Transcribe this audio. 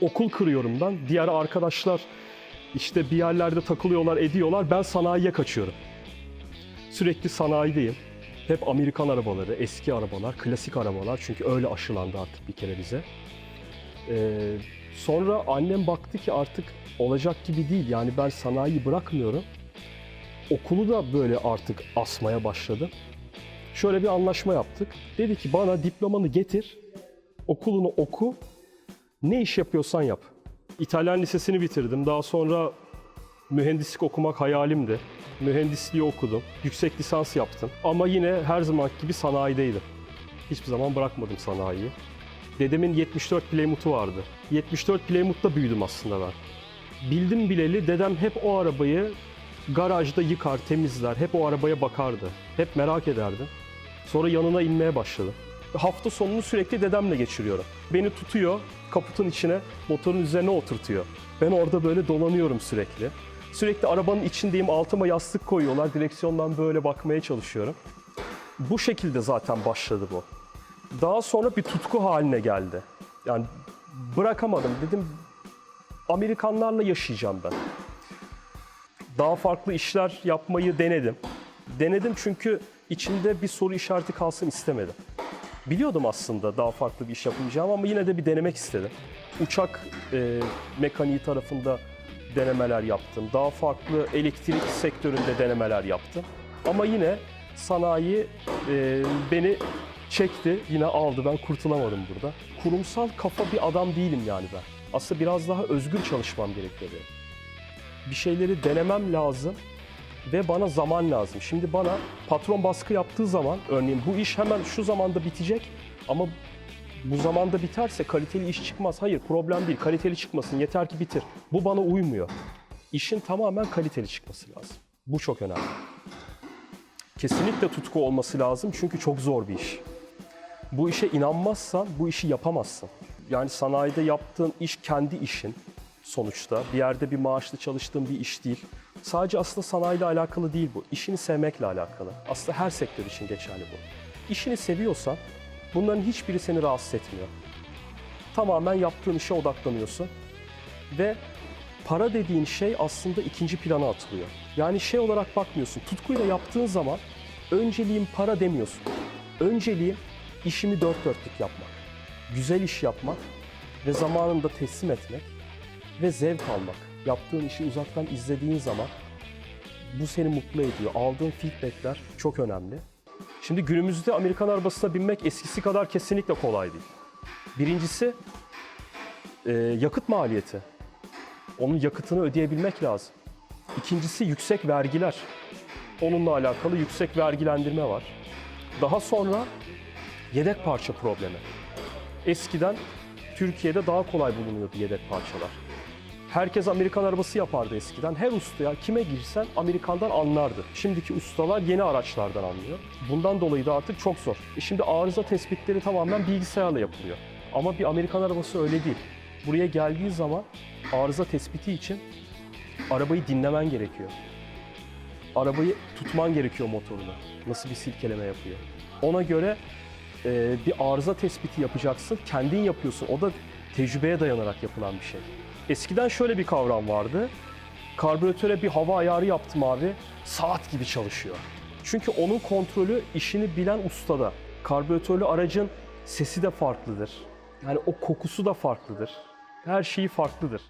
okul kırıyorum ben. Diğer arkadaşlar işte bir yerlerde takılıyorlar, ediyorlar. Ben sanayiye kaçıyorum. Sürekli sanayideyim. Hep Amerikan arabaları, eski arabalar, klasik arabalar. Çünkü öyle aşılandı artık bir kere bize. Ee, sonra annem baktı ki artık olacak gibi değil. Yani ben sanayiyi bırakmıyorum. Okulu da böyle artık asmaya başladı. Şöyle bir anlaşma yaptık. Dedi ki bana diplomanı getir, okulunu oku, ne iş yapıyorsan yap. İtalyan lisesini bitirdim. Daha sonra mühendislik okumak hayalimdi. Mühendisliği okudum. Yüksek lisans yaptım. Ama yine her zaman gibi sanayideydim. Hiçbir zaman bırakmadım sanayiyi. Dedemin 74 Plymouth'u vardı. 74 Plymouth'ta büyüdüm aslında ben. Bildim bileli dedem hep o arabayı garajda yıkar, temizler. Hep o arabaya bakardı. Hep merak ederdi. Sonra yanına inmeye başladım. Hafta sonunu sürekli dedemle geçiriyorum. Beni tutuyor, kaputun içine, motorun üzerine oturtuyor. Ben orada böyle dolanıyorum sürekli. Sürekli arabanın içindeyim, altıma yastık koyuyorlar. Direksiyondan böyle bakmaya çalışıyorum. Bu şekilde zaten başladı bu. Daha sonra bir tutku haline geldi. Yani bırakamadım. Dedim Amerikanlarla yaşayacağım ben. Daha farklı işler yapmayı denedim. Denedim çünkü içinde bir soru işareti kalsın istemedim. Biliyordum aslında daha farklı bir iş yapamayacağım ama yine de bir denemek istedim. Uçak e, mekaniği tarafında denemeler yaptım. Daha farklı elektrik sektöründe denemeler yaptım. Ama yine sanayi e, beni çekti, yine aldı. Ben kurtulamadım burada. Kurumsal kafa bir adam değilim yani ben. Aslında biraz daha özgür çalışmam gerekiyor. Bir şeyleri denemem lazım ve bana zaman lazım. Şimdi bana patron baskı yaptığı zaman örneğin bu iş hemen şu zamanda bitecek ama bu zamanda biterse kaliteli iş çıkmaz. Hayır problem değil kaliteli çıkmasın yeter ki bitir. Bu bana uymuyor. İşin tamamen kaliteli çıkması lazım. Bu çok önemli. Kesinlikle tutku olması lazım çünkü çok zor bir iş. Bu işe inanmazsan bu işi yapamazsın. Yani sanayide yaptığın iş kendi işin sonuçta. Bir yerde bir maaşlı çalıştığın bir iş değil. Sadece aslında sanayiyle alakalı değil bu. İşini sevmekle alakalı. Aslında her sektör için geçerli bu. İşini seviyorsan bunların hiçbiri seni rahatsız etmiyor. Tamamen yaptığın işe odaklanıyorsun ve para dediğin şey aslında ikinci plana atılıyor. Yani şey olarak bakmıyorsun. Tutkuyla yaptığın zaman önceliğim para demiyorsun. Önceliğim işimi dört dörtlük yapmak. Güzel iş yapmak ve zamanında teslim etmek ve zevk almak. Yaptığın işi uzaktan izlediğin zaman bu seni mutlu ediyor. Aldığın feedbackler çok önemli. Şimdi günümüzde Amerikan arabasına binmek eskisi kadar kesinlikle kolay değil. Birincisi e, yakıt maliyeti. Onun yakıtını ödeyebilmek lazım. İkincisi yüksek vergiler. Onunla alakalı yüksek vergilendirme var. Daha sonra yedek parça problemi. Eskiden Türkiye'de daha kolay bulunuyordu yedek parçalar. Herkes Amerikan arabası yapardı eskiden. Her ustaya kime girsen Amerikan'dan anlardı. Şimdiki ustalar yeni araçlardan anlıyor. Bundan dolayı da artık çok zor. E şimdi arıza tespitleri tamamen bilgisayarla yapılıyor. Ama bir Amerikan arabası öyle değil. Buraya geldiği zaman arıza tespiti için arabayı dinlemen gerekiyor. Arabayı tutman gerekiyor motorunu. Nasıl bir silkeleme yapıyor. Ona göre e, bir arıza tespiti yapacaksın. Kendin yapıyorsun. O da tecrübeye dayanarak yapılan bir şey. Eskiden şöyle bir kavram vardı. Karbüratöre bir hava ayarı yaptım abi. Saat gibi çalışıyor. Çünkü onun kontrolü işini bilen ustada. Karbüratörlü aracın sesi de farklıdır. Yani o kokusu da farklıdır. Her şeyi farklıdır.